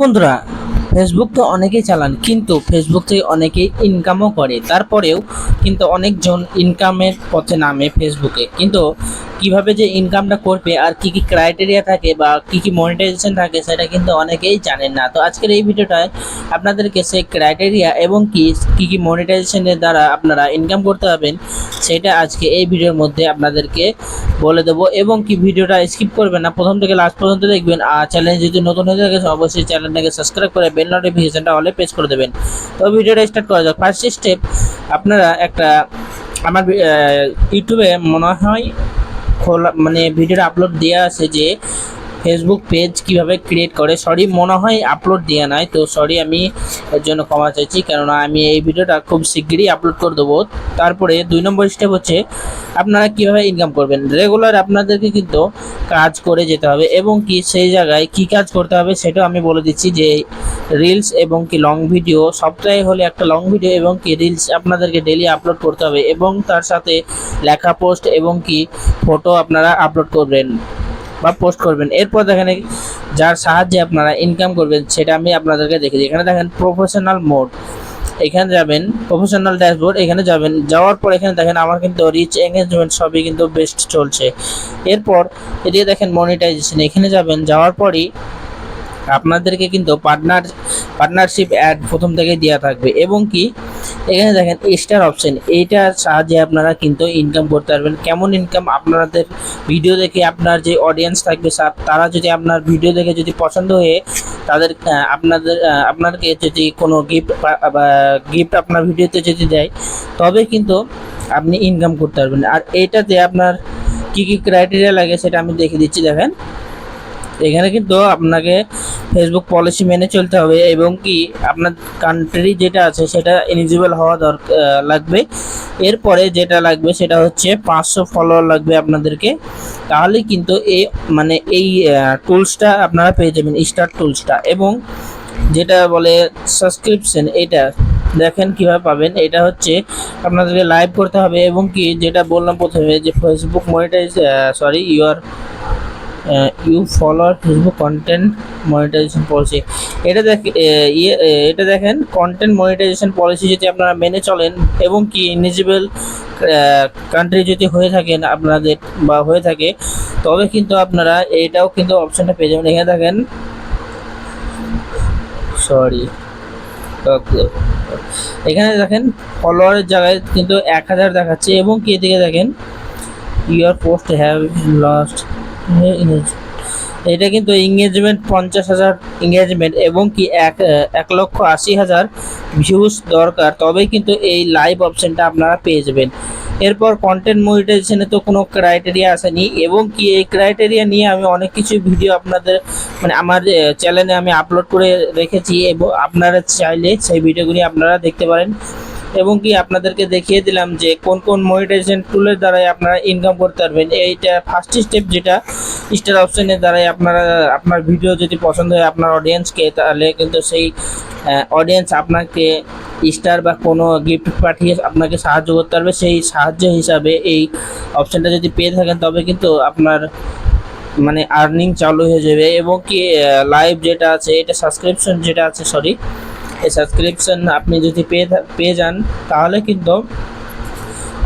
বন্ধুরা ফেসবুক তো অনেকেই চালান, কিন্তু ফেসবুক থেকে অনেকেই ইনকামও করে। তারপরেও কিন্তু অনেকজন ইনকামের পথে নামে ফেসবুকে কিন্তু কীভাবে যে ইনকামটা করবে আর কি কি ক্রাইটেরিয়া থাকে বা কি কি মনিটাইজেশন থাকে সেটা কিন্তু অনেকেই জানেন না। তো আজকের এই ভিডিওটায় আপনাদেরকে সেই ক্রাইটেরিয়া এবং কি কি কি মনিটাইজেশনের দ্বারা আপনারা ইনকাম করতে পারবেন, সেটা আজকে এই ভিডিওর মধ্যে আপনাদেরকে বলে দেবো এবং কি ভিডিওটা স্কিপ করবেন না, প্রথম থেকে লাস্ট পর্যন্ত দেখবেন। আর চ্যানেল যদি নতুন হয়ে থাকে, অবশ্যই চ্যানেলটাকে সাবস্ক্রাইব করে বেল নোটিফিকেশনটা অলে প্রেস করে দেবেন। তো ভিডিওটা স্টার্ট করা যাক। ফার্স্ট স্টেপ আপনারা একটা, আমার ইউটিউবে মনে হয় খোলা মানে ভিডিওটা আপলোড দেওয়া আছে যে ফেসবুক পেজ কীভাবে ক্রিয়েট করে? সরি মনে হয় আপলোড দেওয়া নাই, তো সরি আমি এর জন্য ক্ষমা চাইছি, কেননা আমি এই ভিডিওটা খুব শিগগিরই আপলোড করে দেবো। তারপরে দুই নম্বর স্টেপ হচ্ছে, আপনারা কীভাবে ইনকাম করবেন? রেগুলার আপনাদেরকে কিন্তু কাজ করে যেতে হবে, এবং কি সেই জায়গায় কি কাজ করতে হবে সেটাও আমি বলে দিচ্ছি যে রিলস এবং কি লং ভিডিও সপ্তাহে হলে একটা লং ভিডিও এবং কি রিলস আপনাদেরকে ডেলি আপলোড করতে হবে, এবং তার সাথে লেখা পোস্ট এবং কি ফটো আপনারা আপলোড করবেন। বা পোস্ট করবেন। এরপর দেখেন যার সাহায্যে আপনারা ইনকাম করবেন, সেটা আমি আপনাদেরকে দেখেছি এখানে দেখেন প্রফেশনাল মোড এখানে যাবেন প্রফেশনাল ড্যাশবোর্ড এখানে যাবেন। যাওয়ার পর এখানে দেখেন আমার কিন্তু রিচ এঙ্গেজমেন্ট সবই কিন্তু বেস্ট চলছে। এরপর এদিকে দেখেন মনিটাইজেশন এখানে যাবেন, যাওয়ার পরই আপনাদেরকে কিন্তু পার্টনার পার্টনারশিপ অ্যাড প্রথম থেকেই দেওয়া থাকবে। এবং কি? এখানে দেখেন স্টার অপশন এইটার সাহায্যে আপনারা কিন্তু ইনকাম করতে পারবেন। কেমন ইনকাম আপনাদের ভিডিও দেখে আপনার যে অডিয়েন্স থাকবে তারা যদি আপনার ভিডিও দেখে যদি পছন্দ হয়ে তাদের আপনাদের আপনাকে যদি কোনো গিফট গিফট আপনার ভিডিওতে যদি দেয়, তবে কিন্তু আপনি ইনকাম করতে পারবেন। আর এইটাতে আপনার কি কি ক্রাইটেরিয়া লাগে সেটা আমি দেখে দিচ্ছি, দেখেন। এখানে কিন্তু আপনাকে ফেসবুক পলিসি মেনে চলতে হবে এবং কি আপনার কান্ট্রি যেটা আছে সেটা এলিজিবল হওয়া দরকার লাগবে। এরপরে যেটা লাগবে সেটা হচ্ছে পাঁচশো ফলোয়ার লাগবে আপনাদেরকে। তাহলে কিন্তু এই মানে এই টুলসটা আপনারা পেয়ে যাবেন স্টার টুলসটা এবং যেটা বলে সাবস্ক্রিপশন এটা দেখেন কীভাবে পাবেন। এটা হচ্ছে আপনাদেরকে লাইভ করতে হবে এবং কি যেটা বললাম প্রথমে যে Facebook monetize sorry your you follower Facebook content monetization policy এটা দেখ ইয়ে এটা দেখেন কন্টেন্ট মনিটাইজেশন পলিসি যদি আপনারা মেনে চলেন এবং কি ইনিজিবল কান্ট্রি যদি হয়ে থাকেন আপনাদের বা হয়ে থাকে, তবে কিন্তু আপনারা এটাও কিন্তু অপশনটা পেয়ে যাবেন। এখানে দেখেন সরি এখানে দেখেন ফলোয়ারের জায়গায় কিন্তু এক হাজার দেখাচ্ছে এবং কি এদিকে দেখেন ইউর পোস্ট হ্যাভ লস্ট এটা কিন্তু এঙ্গেজমেন্ট পঞ্চাশ হাজার এঙ্গেজমেন্ট এবং কি এক এক লক্ষ আশি হাজার ভিউজ দরকার। তবেই কিন্তু এই লাইভ অপশনটা আপনারা পেয়ে যাবেন। এরপর কন্টেন্ট মনিটাইজেশনে তো কোনো ক্রাইটেরিয়া আসেনি এবং কি এই ক্রাইটেরিয়া নিয়ে আমি অনেক কিছু ভিডিও আপনাদের মানে আমার চ্যানেলে আমি আপলোড করে রেখেছি এবং আপনারা চাইলে সেই ভিডিওগুলি আপনারা দেখতে পারেন। এবং কি আপনাদেরকে দেখিয়ে দিলাম যে কোন কোন মনিটাইজেশন টুলের দ্বারাই আপনারা ইনকাম করতে পারবেন। এইটা ফার্স্ট স্টেপ যেটা স্টার অপশনের দ্বারাই আপনারা, আপনার ভিডিও যদি পছন্দ হয় আপনার অডিয়েন্সকে তাহলে কিন্তু সেই অডিয়েন্স আপনাকে স্টার বা কোনো গিফট পাঠিয়ে আপনাকে সাহায্য করতে পারবে। সেই সাহায্য হিসাবে এই অপশানটা যদি পেয়ে থাকেন, তবে কিন্তু আপনার মানে আর্নিং চালু হয়ে যাবে। এবং কি লাইভ যেটা আছে, এটা সাবস্ক্রিপশন যেটা আছে সরি এই সাবস্ক্রিপশন আপনি যদি পেয়ে পেয়ে যান, তাহলে কিন্তু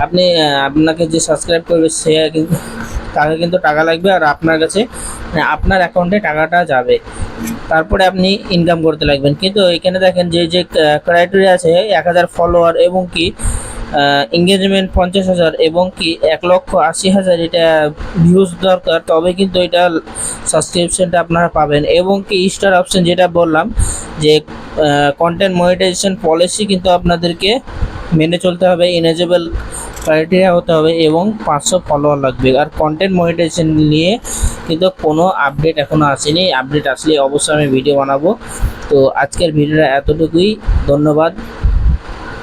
আপনি আপনাকে যে সাবস্ক্রাইব করবে সে কিন্তু তাকে কিন্তু টাকা লাগবে আর আপনার কাছে মানে আপনার অ্যাকাউন্টে টাকাটা যাবে। তারপরে আপনি ইনকাম করতে লাগবেন। কিন্তু এখানে দেখেন যে যে ক্রাইটেরিয়া আছে, এক হাজার ফলোয়ার এবং কি এঙ্গেজমেন্ট পঞ্চাশ হাজার এবং কি এক লক্ষ আশি হাজার এটা ভিউজ দরকার, তবে কিন্তু এটা সাবস্ক্রিপশনটা আপনারা পাবেন। এবং কি স্টার অপশন যেটা বললাম, যে কন্টেন্ট মনিটাইজেশন পলিসি কিন্তু আপনাদেরকে মেনে চলতে হবে ইনেজেবল ক্রাইটেরিয়া হতে হবে এবং পাঁচশো ফলোয়ার লাগবে। আর কন্টেন্ট মনিটাইজেশন নিয়ে কিন্তু কোনো আপডেট এখনও আসেনি। আপডেট আসলে অবশ্যই আমি ভিডিও বানাবো। তো আজকের ভিডিওটা এতটুকুই। ধন্যবাদ।